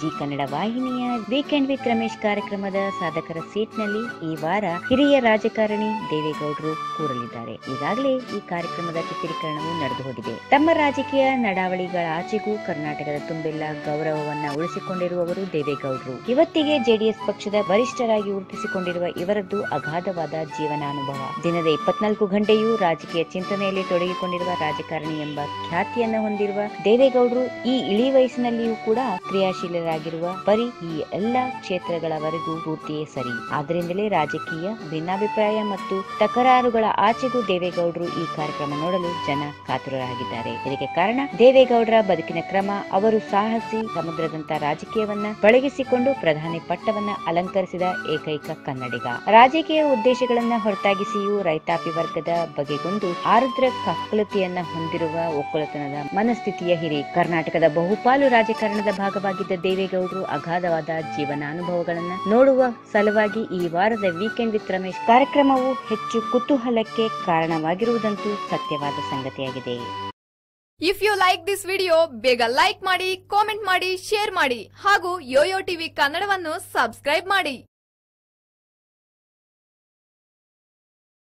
Zee Kannada ವಾಹಿನಿಯ weekend with Ramesh ಕಾರ್ಯಕ್ರಮದ ಸಾಧಕರ ಸೀಟ್ನಲ್ಲಿ ಈ ವಾರ ಹಿರಿಯ ರಾಜಕಾರಣಿ ದೇವೇಗೌಡರು ಕೂರಲಿದ್ದಾರೆ. ಈಗಾಗಲೇ ಈ ಕಾರ್ಯಕ್ರಮದ ಚಿತ್ರೀಕರಣವು ನಡೆದು ಹೋಗಿದೆ. ತಮ್ಮ ರಾಜಕೀಯ ನಡಾವಳಿಗಳ ಆಚೆಗೂ ಕರ್ನಾಟಕದ ತುಂಬೆಲ್ಲ ಗೌರವವನ್ನ ಉಳಿಸಿಕೊಂಡಿರುವವರು ದೇವೇಗೌಡರು. ಇವತ್ತಿಗೆ ಜೆಡಿಎಸ್ ಪಕ್ಷದ ವರಿಷ್ಠರಾಗಿ ಗುರುತಿಸಿಕೊಂಡಿರುವ ಇವರದ್ದು ಅಗಾಧವಾದ ಜೀವನಾನುಭವ. ದಿನದ ಇಪ್ಪತ್ನಾಲ್ಕು ಗಂಟೆಯೂ ರಾಜಕೀಯ ಚಿಂತನೆಯಲ್ಲಿ ತೊಡಗಿಕೊಂಡಿರುವ ರಾಜಕಾರಣಿ ಎಂಬ ಖ್ಯಾತಿಯನ್ನ ಹೊಂದಿರುವ ದೇವೇಗೌಡರು ಈ ಇಳಿ ವಯಸ್ಸಿನಲ್ಲಿಯೂ ಕೂಡ ಕ್ರಿಯಾಶೀಲರಾಗಿರುವ ಪರಿ ಈ ಎಲ್ಲಾ ಕ್ಷೇತ್ರಗಳವರೆಗೂ ಪೂರ್ತಿಯೇ ಸರಿ. ಆದ್ದರಿಂದಲೇ ರಾಜಕೀಯ, ಭಿನ್ನಾಭಿಪ್ರಾಯ ಮತ್ತು ತಕರಾರುಗಳ ಆಚೆಗೂ ದೇವೇಗೌಡರು ಈ ಕಾರ್ಯಕ್ರಮ ನೋಡಲು ಜನ ಕಾತುರರಾಗಿದ್ದಾರೆ. ಇದಕ್ಕೆ ಕಾರಣ ದೇವೇಗೌಡರ ಬದುಕಿನ ಕ್ರಮ, ಅವರು ಸಾಹಸಿ ಸಮುದ್ರದಂತ ರಾಜಕೀಯವನ್ನ ಬಳಗಿಸಿಕೊಂಡು ಪ್ರಧಾನಿ ಪಟ್ಟವನ್ನ ಅಲಂಕರಿಸಿದ ಏಕೈಕ ಕನ್ನಡಿಗ. ರಾಜಕೀಯ ಉದ್ದೇಶಗಳನ್ನ ಹೊರತಾಗಿಸಿಯೂ ರೈತಾಪಿ ವರ್ಗದ ಬಗೆಗೊಂದು ಆರುದ್ರ ಕಕ್ಕಲತೆಯನ್ನ ಹೊಂದಿರುವ ಒಕ್ಕಲತನದ ಮನಸ್ಥಿತಿಯ ಹಿರಿ ಕರ್ನಾಟಕದ ಬಹುಪಾಲು ರಾಜಕಾರಣದ ಭಾಗವಾಗಿದ್ದ ದೇವೇಗೌಡರು ಅಗಾಧವಾದ ಜೀವನಾನುಭವಗಳನ್ನು ನೋಡುವ ಸಲುವಾಗಿ ಈ ವಾರದ ವೀಕೆಂಡ್ ವಿತ್ ರಮೇಶ್ ಕಾರ್ಯಕ್ರಮವು ಹೆಚ್ಚು ಕುತೂಹಲಕ್ಕೆ ಕಾರಣವಾಗಿರುವುದಂತೂ ಸತ್ಯವಾದ ಸಂಗತಿಯಾಗಿದೆ. If you like this video ಬೇಗ ಲೈಕ್ ಮಾಡಿ ಕಾಮೆಂಟ್ ಮಾಡಿ ಶೇರ್ ಮಾಡಿ ಹಾಗೂ ಯೋಯೋ ಟಿವಿ ಕನ್ನಡವನ್ನು ಸಬ್ಸ್ಕ್ರೈಬ್ ಮಾಡಿ.